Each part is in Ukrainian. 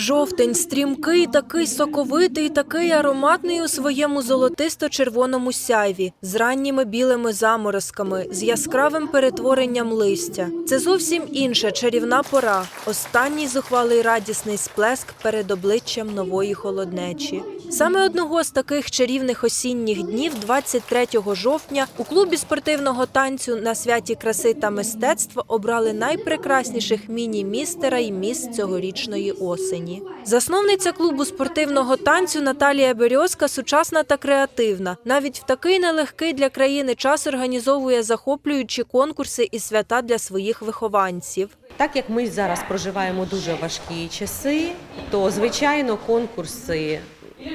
Жовтень стрімкий, такий соковитий, такий ароматний у своєму золотисто-червоному сяйві, з ранніми білими заморозками, з яскравим перетворенням листя. Це зовсім інша чарівна пора. Останній зухвалий радісний сплеск перед обличчям нової холоднечі. Саме одного з таких чарівних осінніх днів, 23 жовтня, у клубі спортивного танцю на святі краси та мистецтва обрали найпрекрасніших міні-містера і міс цьогорічної осені. Засновниця клубу спортивного танцю Наталія Березка сучасна та креативна. Навіть в такий нелегкий для країни час організовує захоплюючі конкурси і свята для своїх вихованців. Так як ми зараз проживаємо дуже важкі часи, то звичайно конкурси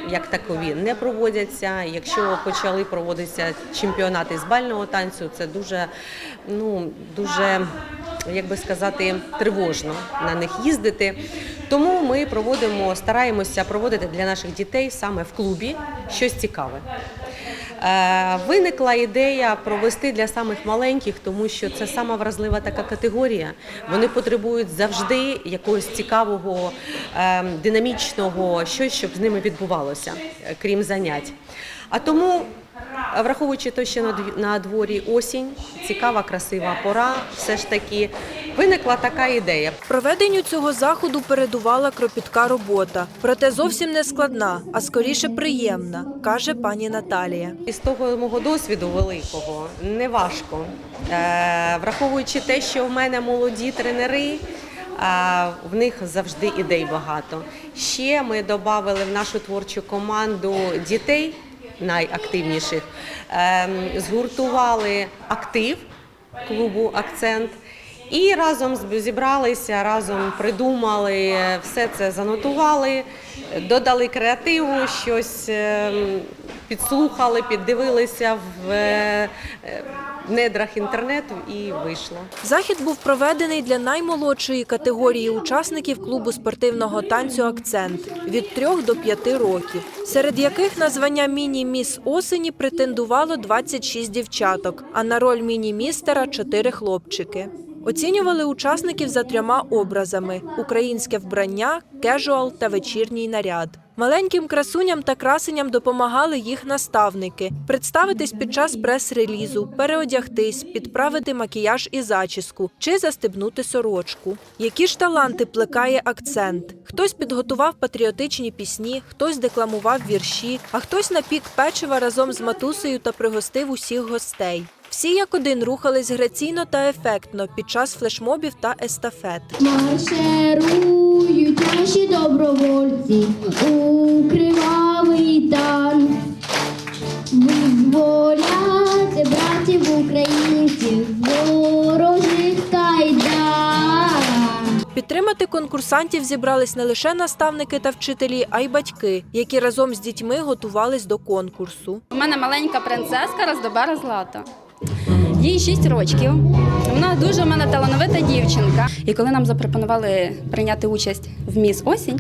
як такові не проводяться. Якщо почали проводитися чемпіонати з бального танцю, це дуже, ну дуже, як би сказати, тривожно на них їздити. Тому ми проводимо, стараємося проводити для наших дітей саме в клубі щось цікаве. Е, Виникла ідея провести для самих маленьких, тому що це сама вразлива така категорія. Вони потребують завжди якогось цікавого, е, динамічного, щось, щоб з ними відбувалося, е, крім занять. А тому, враховуючи те, що на дворі осінь, цікава, красива пора, все ж таки виникла така ідея. Проведенню цього заходу передувала кропітка робота, проте зовсім не складна, а скоріше приємна, каже пані Наталія. Із того мого досвіду великого не важко. Е, враховуючи те, що в мене молоді тренери, в них завжди ідей багато. Ще ми додали в нашу творчу команду дітей найактивніших, ем, згуртували актив клубу Акцент. І разом зібралися, разом придумали, все це занотували, додали креативу, щось ем, підслухали, піддивилися в е, е, недрах інтернету і вийшло. Захід був проведений для наймолодшої категорії учасників клубу спортивного танцю Акцент від 3 до 5 років, серед яких на звання міні-міс осені претендувало 26 дівчаток, а на роль міні-містера 4 хлопчики. Оцінювали учасників за трьома образами: українське вбрання, кежуал та вечірній наряд. Маленьким красуням та красеням допомагали їх наставники представитись під час прес-релізу, переодягтись, підправити макіяж і зачіску чи застебнути сорочку. Які ж таланти плекає акцент? Хтось підготував патріотичні пісні, хтось декламував вірші, а хтось напік печива разом з матусею та пригостив усіх гостей. Всі як один рухались граційно та ефектно під час флешмобів та естафет. Марширують наші добровольці у кривавий танк. Визволяти братів українців ворожих кайдан. Підтримати конкурсантів зібрались не лише наставники та вчителі, а й батьки, які разом з дітьми готувались до конкурсу. У мене маленька принцеска Роздобера Злата. Їй 6 років. Вона дуже в мене талановита дівчинка. І коли нам запропонували прийняти участь в міс осінь,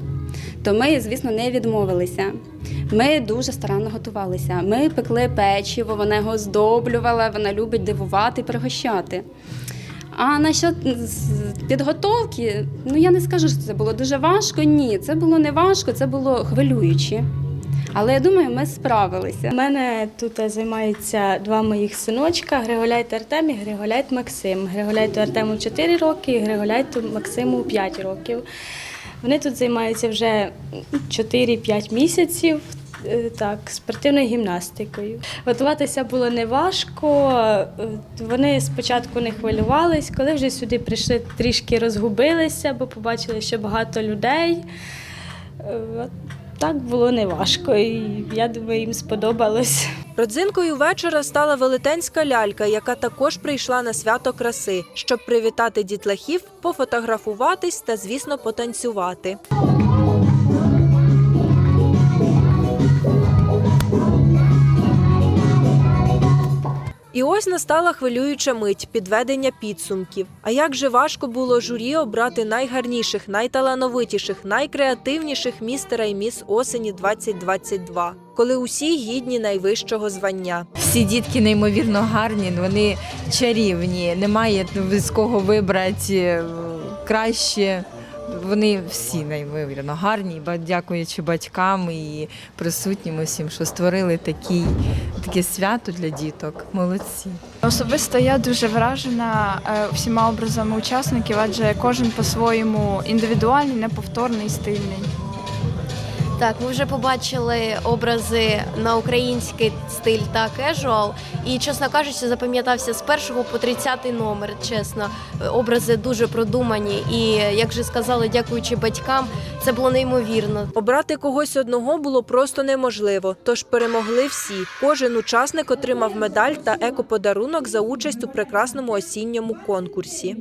то ми, звісно, не відмовилися. Ми дуже старанно готувалися. Ми пекли печиво, вона його здоблювала, вона любить дивувати, пригощати. А насчет підготовки, ну я не скажу, що це було дуже важко. Ні, це було не важко, це було хвилююче. Але я думаю, ми справилися. У мене тут займаються два моїх синочка Григоляйт Артем і Григоляйт Максим. Григоляйту Артему 4 роки, і Григоляйту Максиму 5 років. Вони тут займаються вже 4-5 місяців. е, Так, спортивною гімнастикою. Готуватися було неважко. е, Вони спочатку не хвилювались, коли вже сюди прийшли, трішки розгубилися, бо побачили, що багато людей. Так було неважко, і я думаю, їм сподобалось. Родзинкою вечора стала велетенська лялька, яка також прийшла на свято краси, щоб привітати дітлахів, пофотографуватись та, звісно, потанцювати. І ось настала хвилююча мить підведення підсумків. А як же важко було журі обрати найгарніших, найталановитіших, найкреативніших містера і міс осені 2022, коли усі гідні найвищого звання. Всі дітки неймовірно гарні, вони чарівні. Немає з кого вибрати е, краще вони всі неймовірно гарні. Дякуючи батькам і присутнім усім, що створили такі, таке свято для діток. Молодці. Особисто я дуже вражена е, всіма образами учасників, адже кожен по-своєму індивідуальний, неповторний, стильний. Так, ми вже побачили образи на український стиль та кежуал. І, чесно кажучи, запам'ятався з першого по 30 номер. Чесно, образи дуже продумані. І як вже сказали, дякуючи батькам, це було неймовірно. Обрати когось одного було просто неможливо, тож перемогли всі. Кожен учасник отримав медаль та екоподарунок за участь у прекрасному осінньому конкурсі.